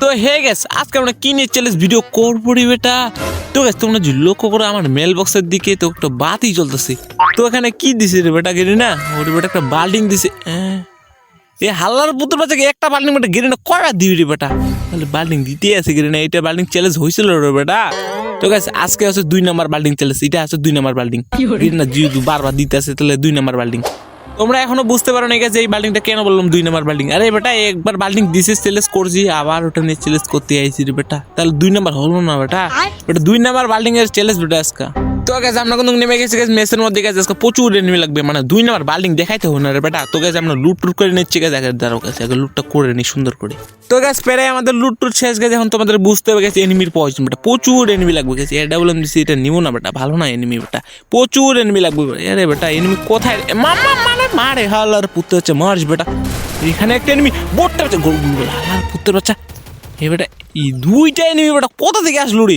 তো হে গেছে আজকে আমরা কি নিয়ে চ্যালেঞ্জ ভিডিও করব রে বেটা। তো গেছে তোমরা যদি লক্ষ্য করো আমার মেল বক্সের দিকে তো একটা বাতি জ্বলতেছে। তো এখানে কি দিছে রে বেটা গেরি না? ওরে বেটা একটা বাল্ডিং দিছে। এ হাল্লার পুত্র বাচ্চাকে একটা বাল্ডিং বেটা? গেরি না কয়বার দিবি রে বেটা? তাহলে বাল্ডিং দিতে আছে গেরি না এটা বাল্ডিং চ্যালেঞ্জ হয়েছিল রে বেটা। তো গেছে আজকে আছে দুই নাম্বার বাল্ডিং চ্যালেঞ্জ এটা আছে দুই নাম্বার বাল্ডিং গেরি না যেহেতু বারবার দিতে আছে তাহলে দুই নাম্বার বাল্ডিং তোমরা এখনও বুঝতে পারো না গেছে এই বাল্ডিংটা কেন বললাম দুই নাম্বার বাল্ডিং আরে বেটা একবার বাল্ডিং দিছে চ্যালেঞ্জ করছি আবার ওটা নিয়ে চ্যালেঞ্জ করতে আইছি রে বেটা। তাহলে দুই নাম্বার হলো না বেটা? বেটা দুই নাম্বার বাল্ডিং এর চ্যালেঞ্জ বেটা আজকে। তো গেছে আমরা কিন্তু নেমে গেছি গেছে মেসের মধ্যে গেছে আজকে প্রচুর এনিমি লাগবে। মানে দুই নাম্বার বাল্ডিং দেখাইতে হবে না রে বেটা। তো গেছে আমরা লুট টুট করে নিচ্ছি গেছে আগে দাঁড়াও গেছে আগে লুটটা করে নি সুন্দর করে। তো গ্যাস পেরে আমাদের লুট টুট শেষ গেছে এখন তোমাদের বুঝতে হবে গেছে এনিমির প্রয়োজন বেটা। প্রচুর এনিমি লাগবে গেছে এটা বললাম দিছি এটা নিবো না বেটা ভালো না এনিমি বেটা। প্রচুর এনিমি লাগবে। আরে বেটা এনিমি কোথায়? মামা মানে মারে হালার পুত্র হচ্ছে মারিস বেটা। এখানে একটা এনিমি বোটটা হচ্ছে হালার পুত্রের বাচ্চা। এ বেটা এই দুইটা এনিমি বেটা কোথা থেকে আসলো রে?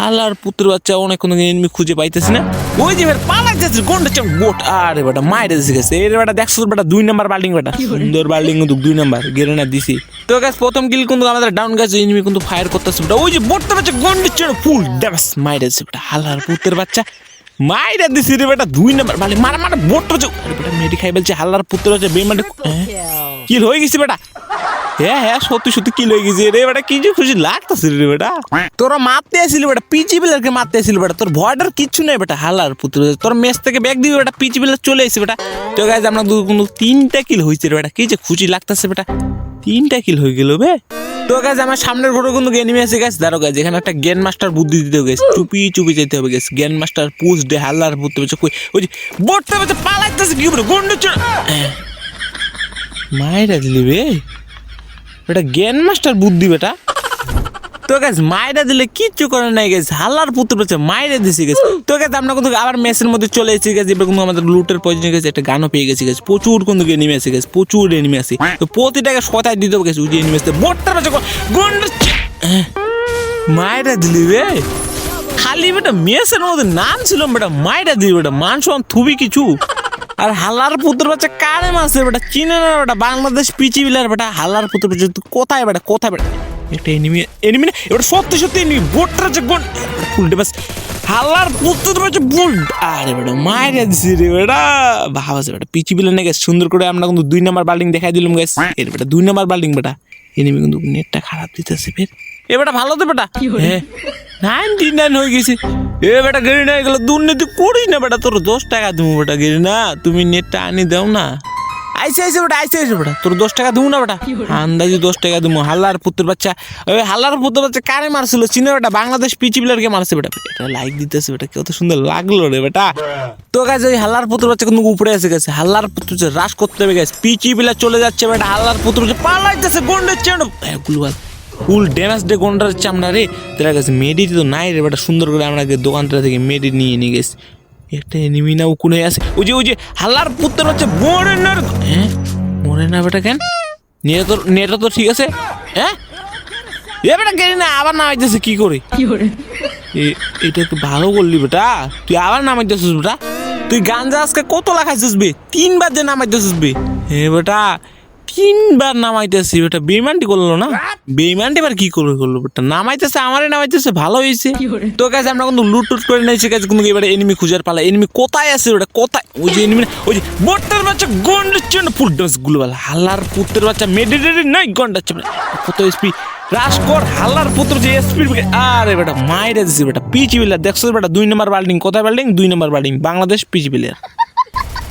হালার পুত্র বাচ্চা অনেক কোনো এনিমি খুঁজে পাইতেছি না। ওই যে বেটা পালা যাচ্ছে গন্ডা চাম বোট। আরে বেটা মাইরে দিছে গেছে। এর বেটা দেখছ বেটা দুই নাম্বার বাল্ডিং বেটা। সুন্দর বাল্ডিং কিন্তু দুই নাম্বার গেরে না দিছি। তো গাছ প্রথম কিল কিন্তু আমাদের ডাউন গাছ এনিমি কিন্তু ফায়ার করতেছে বেটা। ওই যে বোটটা বাচ্চা গন্ডা চাম ফুল ড্যামেজ মাইরে দিছে বেটা হালার পুত্রের বাচ্চা। মাইরা দিছি রে বেটা দুই নাম্বার বালি মারা মারা বাচ্চা আরে বেটা মেডি খাই বলছে হালার পুত্র বাচ্চা বেমানে কি হয়ে? গেছে বেটা। হ্যাঁ হ্যাঁ সত্যি সত্যি কি লয়ে গেছে রে বেটা কি যে খুশি লাগতেছে রে বেটা। তোরা মারতে আসিলি বেটা পিচি বিলারকে মারতে আসিলি বেটা তোর ভয়টার কিচ্ছু নেই বেটা হালার পুত্র তোর মেস থেকে ব্যাগ দিবি বেটা পিচি বিলার চলে এসে বেটা। তো গাইজ আমরা দু কোনো তিনটা কিল হয়েছে রে বেটা কি যে খুশি লাগতেছে বেটা। তিনটা কিল হয়ে গেল বে। তো গাছ আমার সামনের ঘরে কিন্তু এনিমি আছে গাছ দাঁড়ো গাছ এখানে একটা গেন মাস্টার বুদ্ধি দিতে হবে গেছে চুপি চুপি যেতে হবে গেছে গেন মাস্টার পুষ ডে হাল্লার পড়তে হচ্ছে কই ওই বটটা বেচে পালাইতেছে কি বলে? গন্ড মায়েরা দিলি বে এটা গেন মাস্টার বুদ্ধি বেটা। তো গাছ মায়েরা দিলে কিচ্ছু করে নাই গেছে হাল্লার পুত্র বলছে মায়েরা দিছে গেছে তো গাছ আমরা কিন্তু আবার মেসের মধ্যে চলে এসেছি গেছে এবার কিন্তু আমাদের লুটের প্রয়োজন গেছে একটা গানও পেয়ে গেছি গেছে প্রচুর কিন্তু এনিমি আছে গেছে প্রচুর এনিমি আছে। তো প্রতিটাকে সতায় দিতে গেছে ওই এনিমি আছে বোটটা বাজে গন্ড মায়েরা দিলি বে খালি বেটা মেসের মধ্যে নাম ছিল বেটা মায়েরা দিলি বেটা, মান সমান থুবি কিছু। আর হালার পুত্র বাচ্চা কারে মাসে বেটা, চিনে না বেটা, বাংলাদেশ পিচি বিলার বেটা, হালার পুত্র বাচ্চা কোথায় বেটা কোথায় বেটা? একটা এনিমি এনিমি না এবার সত্যি সত্যি এনিমি বোটটা যে গোন ফুলটে বাস হালার পুত্র বাচ্চা বুল আরে বেটা মায়ের দিছি রে বেটা। ভাবাছে বেটা পিচি বিলা না গেছে। সুন্দর করে আমরা কিন্তু দুই নাম্বার বাল্ডিং দেখাই দিলাম গেছে এর বেটা দুই নাম্বার বাল্ডিং বেটা। এনিমি কিন্তু নেটটা খারাপ দিতেছে ফের। এ বেটা ভালো তো বেটা। হ্যাঁ। নাইনটি নাইন হয়ে গেছে। এ বেটা গেরি না এগুলো দুর্নীতি করিস না বেটা তোর দশ টাকা দেবো বেটা গেরি না তুমি নেটটা আনি দাও না। আইসে আইসে বেটা আইসে আইসে বেটা। তোর দশ টাকা দেবো না বেটা? আন্দাজি দশ টাকা দেবো হাল্লার পুত্র বাচ্চা। ওই হাল্লার পুত্র বাচ্চা কারে মারছিল? চিনে বেটা বাংলাদেশ পিচি প্লেয়ারকে মারছে বেটা। এটা লাইক দিতেছে বেটা কত সুন্দর লাগল রে বেটা। তো গাছ ওই হাল্লার পুত্র বাচ্চা কিন্তু উপরে এসে গেছে হাল্লার পুত্র রাস করতে হবে গেছে পিচি প্লেয়ার চলে যাচ্ছে বেটা। হাল্লার পুত্র পালাইতেছে গন্ডের চেয়ে গুলবাল। ফুল ড্যামেজ ডে গন্ডার চামড়া রে। তার কাছে মেডি তো নাই রে বেটা। সুন্দর করে আমরা দোকানটা থেকে মেডি নিয়ে নিয়ে গেছি একটা এনিমি না উকুনে আছে? ওই যে ওই যে হাল্লার পুত্র হচ্ছে মরে না হ্যাঁ মরে না বেটা কেন? নেট তো ঠিক আছে। হ্যাঁ এ বেটা গেলি না আবার নামাইতেছে কি করে? কি এ- এটা একটু ভালো করলি বেটা। তুই আবার নামাইতেছিস বেটা। তুই গাঞ্জা আজকে কত লাখাইছিস বে? তিনবার যে নামাইতেছিস বে। হে বেটা তিনবার নামাইতেছি বেটা। বেইমানটি করল না? বেইমানটি এবার কি করবে করল বেটা? নামাইতেছে আমারে নামাইতেছে ভালো হয়েছে। তো কাছে আমরা কিন্তু লুট টুট করে নিয়েছি কাছে কিন্তু এবারে এনিমি খুঁজার পালা। এনিমি কোথায় আছে ওটা? কোথায়? ওই যে এনিমি ওই যে বোটের বাচ্চা গন্ডের জন্য ফুল ডোজ গুলবাল। হাল্লার পুত্রের বাচ্চা মেডিটেরি নাই গন্ডার চেপে কত এসপি রাজকর হাল্লার পুত্র যে স্পিড আরে বেটা মাইরে দিছি বেটা। পিচি প্লেয়ার দেখছ বেটা দুই নম্বর বাল্ডিং কোথায় বাল্ডিং দুই নম্বর বাল্ডিং বাংলাদেশ পিচি প্লেয়ার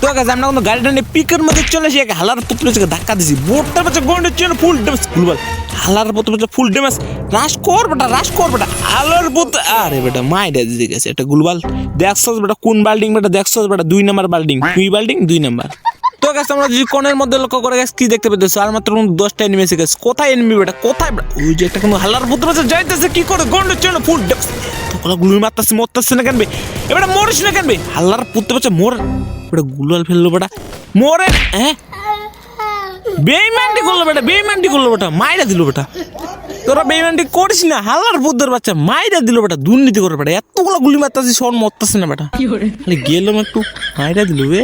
তো গাছ আমরা কোনো গাড়িটা নিয়ে পিকের মধ্যে চলে এসে এক হালার পুত্র থেকে ধাক্কা দিছি। বোর্ডটার পাশে গন্ডের জন্য ফুল ড্যামেজ ফুলবাল হালার পুতুল পাশে ফুল ড্যামেজ রাশ কর বেটা রাশ কর বেটা। হালার পুত আরে বেটা মাইটা দিতে গেছে একটা গুলবাল দেখছস বেটা কোন বাল্ডিং বেটা, দেখছস বেটা, দুই নাম্বার বাল্ডিং দুই বাল্ডিং দুই নম্বর তো গেছে আমরা যদি কোণের মধ্যে লক্ষ্য করে গেছে কি দেখতে পেতেছো? আর মাত্র কিন্তু দশটা এনিমি এসে গেছে কোথায় এনিমি বেটা কোথায় ওই যে একটা কোনো হালার পুত্র আছে যাইতেছে কি করে? ফুল তোকলা গুলি মারতেছে মরতেছে না কেনবে এবারে মরিস না কেনবে হাল্লার পুত্র মোর। গুলাল ফেলল বেটা। মোরে হ্যাঁ? বেইমানটি করল বেটা বেইমানটি করল বেটা মাইরা দিল বেটা। তোরা বেইমানটি করিস না হাল্লার বুদ্ধের বাচ্চা মাইরা দিল বেটা দুর্নীতি করে বেটা। এতগুলো গুলি মারতাছিস সব মরতাছে না বেটা। গেলাম একটু মাইরা দিল বে।